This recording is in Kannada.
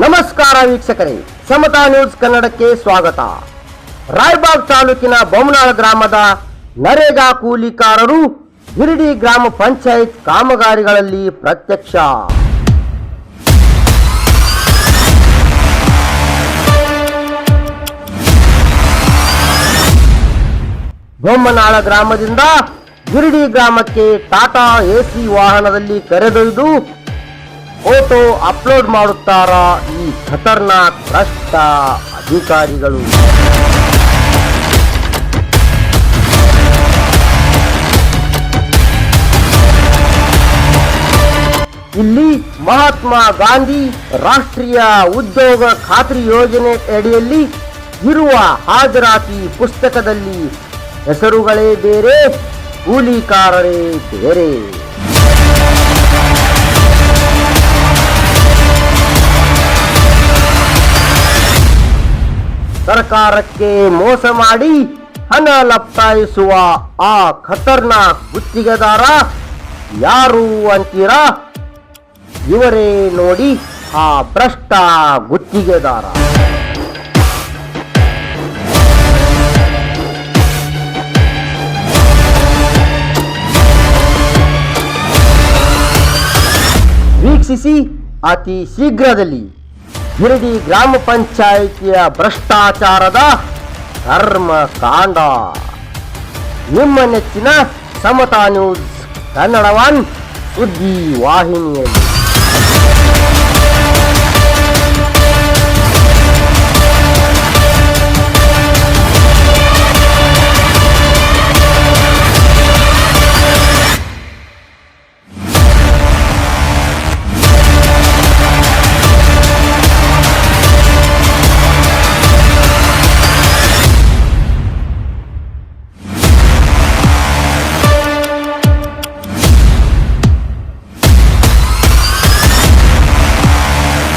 ನಮಸ್ಕಾರ ವೀಕ್ಷಕರೇ, ಸಮತಾ ನ್ಯೂಸ್ ಕನ್ನಡಕ್ಕೆ ಸ್ವಾಗತ. ರಾಯಬಾಗ್ ತಾಲೂಕಿನ ಬೊಮ್ಮನಾಳ ಗ್ರಾಮದ ನರೇಗಾ ಕೂಲಿಕಾರರು ಗಿರಿಡಿ ಗ್ರಾಮ ಪಂಚಾಯತ್ ಕಾಮಗಾರಿಗಳಲ್ಲಿ ಪ್ರತ್ಯಕ್ಷ. ಬೊಮ್ಮನಾಳ ಗ್ರಾಮದಿಂದ ಗಿರಿಡಿ ಗ್ರಾಮಕ್ಕೆ ಟಾಟಾ ಎಸಿ ವಾಹನದಲ್ಲಿ ಕರೆದೊಯ್ದು ಫೋಟೋ ಅಪ್ಲೋಡ್ ಮಾಡುತ್ತಾರಾ ಈ ಖತರ್ನಾಕ್ ಭ್ರಷ್ಟ ಅಧಿಕಾರಿಗಳು? ಇಲ್ಲಿ ಮಹಾತ್ಮ ಗಾಂಧಿ ರಾಷ್ಟ್ರೀಯ ಉದ್ಯೋಗ ಖಾತ್ರಿ ಯೋಜನೆ ಅಡಿಯಲ್ಲಿ ಇರುವ ಹಾಜರಾತಿ ಪುಸ್ತಕದಲ್ಲಿ ಹೆಸರುಗಳೇ ಬೇರೆ, ಕೂಲಿಕಾರರೇ ಬೇರೆ. ಸರ್ಕಾರಕ್ಕೆ ಮೋಸ ಮಾಡಿ ಹಣ ಲಪ್ತಾಯಿಸುವ ಆ ಖತರ್ನಾಕ್ ಗುತ್ತಿಗೆದಾರ ಯಾರು ಅಂತೀರಾ? ಇವರೇ ನೋಡಿ ಆ ಭ್ರಷ್ಟ ಗುತ್ತಿಗೆದಾರ. ವೀಕ್ಷಿಸಿ ಅತಿ ಶೀಘ್ರದಲ್ಲಿ ಇಡೀ ಗ್ರಾಮ ಪಂಚಾಯಿತಿಯ ಭ್ರಷ್ಟಾಚಾರದ ಧರ್ಮ ಕಾಂಡ ನಿಮ್ಮ ನೆಚ್ಚಿನ ಸಮತಾ ನ್ಯೂಸ್ ಕನ್ನಡವನ್ ಸುದ್ದಿ ವಾಹಿನಿಯಲ್ಲಿ.